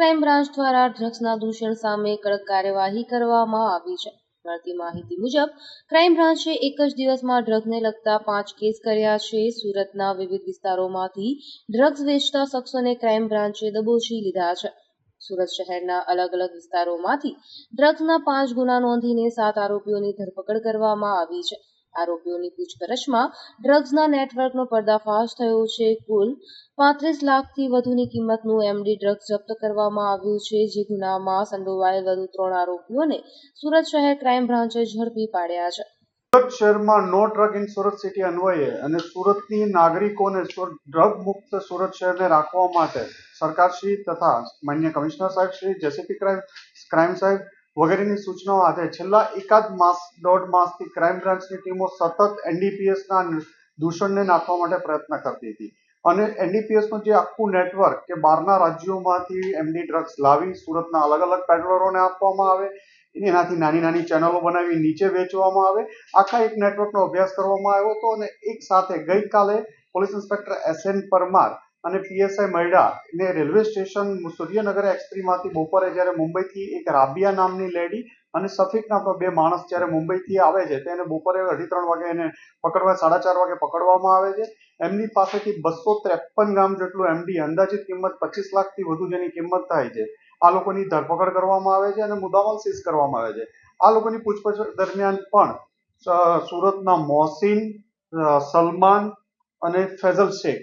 Crime branch દ્વારા ડ્રગ્સના દૂષણ સામે કડક કાર્યવાહી કરવામાં આવી છે. મળતી માહિતી મુજબ, ક્રાઇમ બ્રાન્ચે એક જ દિવસમાં ડ્રગ્સને લગતા પાંચ કેસ કર્યા છે. સુરતના વિવિધ વિસ્તારોમાંથી ડ્રગ્સ વેચતા શખ્સોને ક્રાઇમ બ્રાન્ચે દબોચી લીધા છે. સુરત શહેરના અલગ અલગ વિસ્તારોમાંથી ડ્રગ્સના પાંચ ગુના નોંધીને સાત આરોપીઓની ધરપકડ કરવામાં આવી છે. આરોપીઓની પૂછપરછમાં ડ્રગ્સના નેટવર્કનો પર્દાફાશ થયો છે. કુલ પાંત્રીસ લાખથી વધુની કિંમતનું એમડી ડ્રગ્સ જપ્ત કરવામાં આવ્યું છે, જે ગુનામાં સંડોવાયેલ વધુ ત્રણ આરોપીઓને સુરત શહેર ક્રાઇમ બ્રાન્ચે ઝડપી પાડ્યા છે. સુરત શહેરમાં no drug in Surat city અન્વયે અને સુરતની નાગરિકોને ડ્રગ મુક્ત સુરત શહેરને રાખવા માટે સરકારશ્રી તથા માન્ય કમિશનર સાહેબ શ્રી, જેસીપી ક્રાઇમ ક્રાઇમ સાહેબ વગેરેની સૂચનાઓ આધારે છેલ્લા એકાદ માસ, દોઢ માસથી ક્રાઇમ બ્રાન્ચની ટીમો સતત એનડીપીએસના દૂષણને નાખવા માટે પ્રયત્ન કરતી હતી. અને એનડીપીએસનું જે આખું નેટવર્ક કે બહારના રાજ્યોમાંથી એમડી ડ્રગ્સ લાવી સુરતના અલગ અલગ પેડલરોને આપવામાં આવે, એનાથી નાની નાની ચેનલો બનાવી નીચે વેચવામાં આવે, આખા એક નેટવર્કનો અભ્યાસ કરવામાં આવ્યો હતો અને એક સાથે ગઈકાલે police inspector S N Parmar અને પીએસઆઈ મૈડા ને રેલવે સ્ટેશન સૂર્યનગર એક્સપ્રીમાંથી બપોરે જ્યારે મુંબઈથી એક રાબિયા નામની લેડી અને સફીક નામનો બે માણસ જ્યારે મુંબઈથી આવે છે તેને બપોરે અઢી ત્રણ વાગે એને પકડવા, સાડા ચાર વાગે પકડવામાં આવે છે. એમની પાસેથી બસો ત્રેપન ગ્રામ જેટલું એમડી અંદાજિત કિંમત પચીસ લાખથી વધુ જેની કિંમત થાય છે. આ લોકોની ધરપકડ કરવામાં આવે છે અને મુદ્દામાલ સીઝ કરવામાં આવે છે. આ લોકોની પૂછપરછ દરમિયાન પણ સુરતના મોહસિન સલમાન અને phrasal Sheikh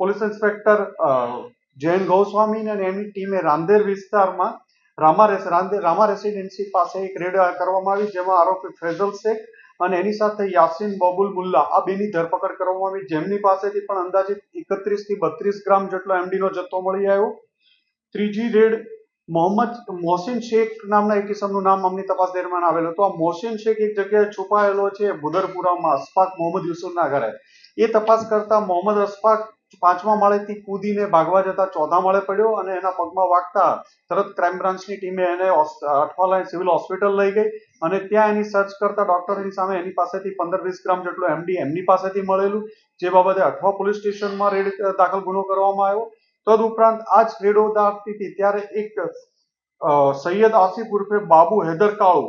police inspector Jain Goswami અને એની ટીમે રાંદેર વિસ્તારમાં રામા રેસ, રાંદેર, રામા રેસિડેન્સી પાસે એક રેડ કરવામાં આવી જેમાં આરોપી ફેઝલ શેખ અને એની સાથે યાસીન બબુલ મુલ્લા આ બેની ધરપકડ કરવામાં આવી. જેમની પાસેથી પણ અંદાજિત એકત્રીસથી બત્રીસ ગ્રામ જેટલો એમડીનો જથ્થો મળી આવ્યો. ત્રીજી રેડ મોહમ્મદ, મોહસિન શેખ નામના એક કિસમનું નામ અમની તપાસ દરમિયાન આવેલું હતું. આ મોહસિન શેખ એક જગ્યાએ છુપાયેલો છે બુદરપુરામાં અશફાક મોહમ્મદ યુસુફના ઘરે. એ તપાસ કરતા મોહમ્મદ અશફાક પાંચમા માળેથી કૂદીને ભાગવા જતા ચોથા માળે પડ્યો અને એના પગમાં વાગતા તરત ક્રાઇમ બ્રાન્ચની ટીમે એને અઠવાલાઇન સિવિલ હોસ્પિટલ લઈ ગઈ અને ત્યાં એની સર્ચ કરતા ડોક્ટરની સામે એની પાસેથી પંદર વીસ ગ્રામ જેટલું એમડી એમની પાસેથી મળેલું, જે બાબતે અઠવા પોલીસ સ્ટેશનમાં રેડ દાખલ ગુનો કરવામાં આવ્યો. તદુપરાંત આ જ રેડો દાખતી હતી ત્યારે એક સૈયદ આસિફ ઉર્ફે બાબુ હૈદર કાળુ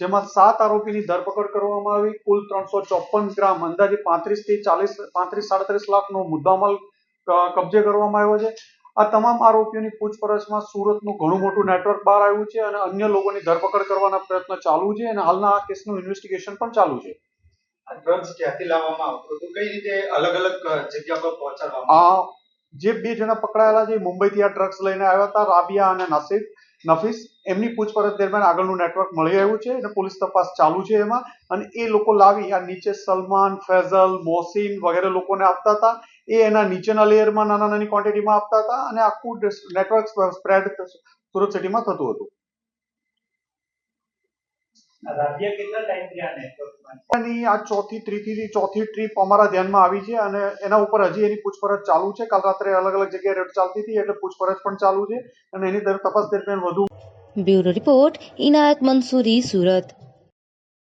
જેમાં સાત આરોપીની ધરપકડ કરવામાં આવી. કુલ ત્રણસો ચોપન ગ્રામ અંદાજે પાંત્રીસથી ચાલીસ પાંત્રીસ સાડત્રીસ લાખનો મુદ્દામાલ કબજે કરવામાં આવ્યો છે. આ તમામ આરોપીઓની પૂછપરછમાં સુરતનું ઘણું મોટું નેટવર્ક બહાર આવ્યું છે અને અન્ય લોકોની ધરપકડ કરવાના પ્રયત્ન ચાલુ છે અને હાલના આ કેસનું ઇન્વેસ્ટિગેશન પણ ચાલુ છે. આ ડ્રગ્સ ક્યાંથી લાવવામાં આવતું હતું? કઈ રીતે અલગ અલગ જગ્યા પર પહોંચાડવામાં આ જે બે જણા પકડાયેલા છે મુંબઈથી આ ડ્રગ્સ લઈને આવ્યા હતા, રાબિયા અને નસીફ નફીસ. એમની પૂછપરછ દરમિયાન આગળનું નેટવર્ક મળી આવ્યું છે અને પોલીસ તપાસ ચાલુ છે એમાં. અને એ લોકો લાવી આ નીચે સલમાન, ફૈઝલ મોસીન વગેરે લોકોને આપતા હતા. એ એના નીચેના લેયરમાં નાના નાની ક્વોન્ટિટીમાં આપતા હતા અને આખું નેટવર્ક સ્પ્રેડ સુરત સિટીમાં થતું હતું. આ ચોથી ત્રીજી ચોથી ટ્રીપ અમારા ધ્યાનમાં આવી છે અને એના ઉપર હજી એની પૂછપરછ ચાલુ છે. કાલ રાત્રે અલગ અલગ જગ્યાએ રેડ ચાલતી હતી એટલે પૂછપરછ પણ ચાલુ છે અને એની દર- તપાસ દરમિયાન વધુ બ્યુરો રિપોર્ટ ઇનાયત મંસૂરી સુરત.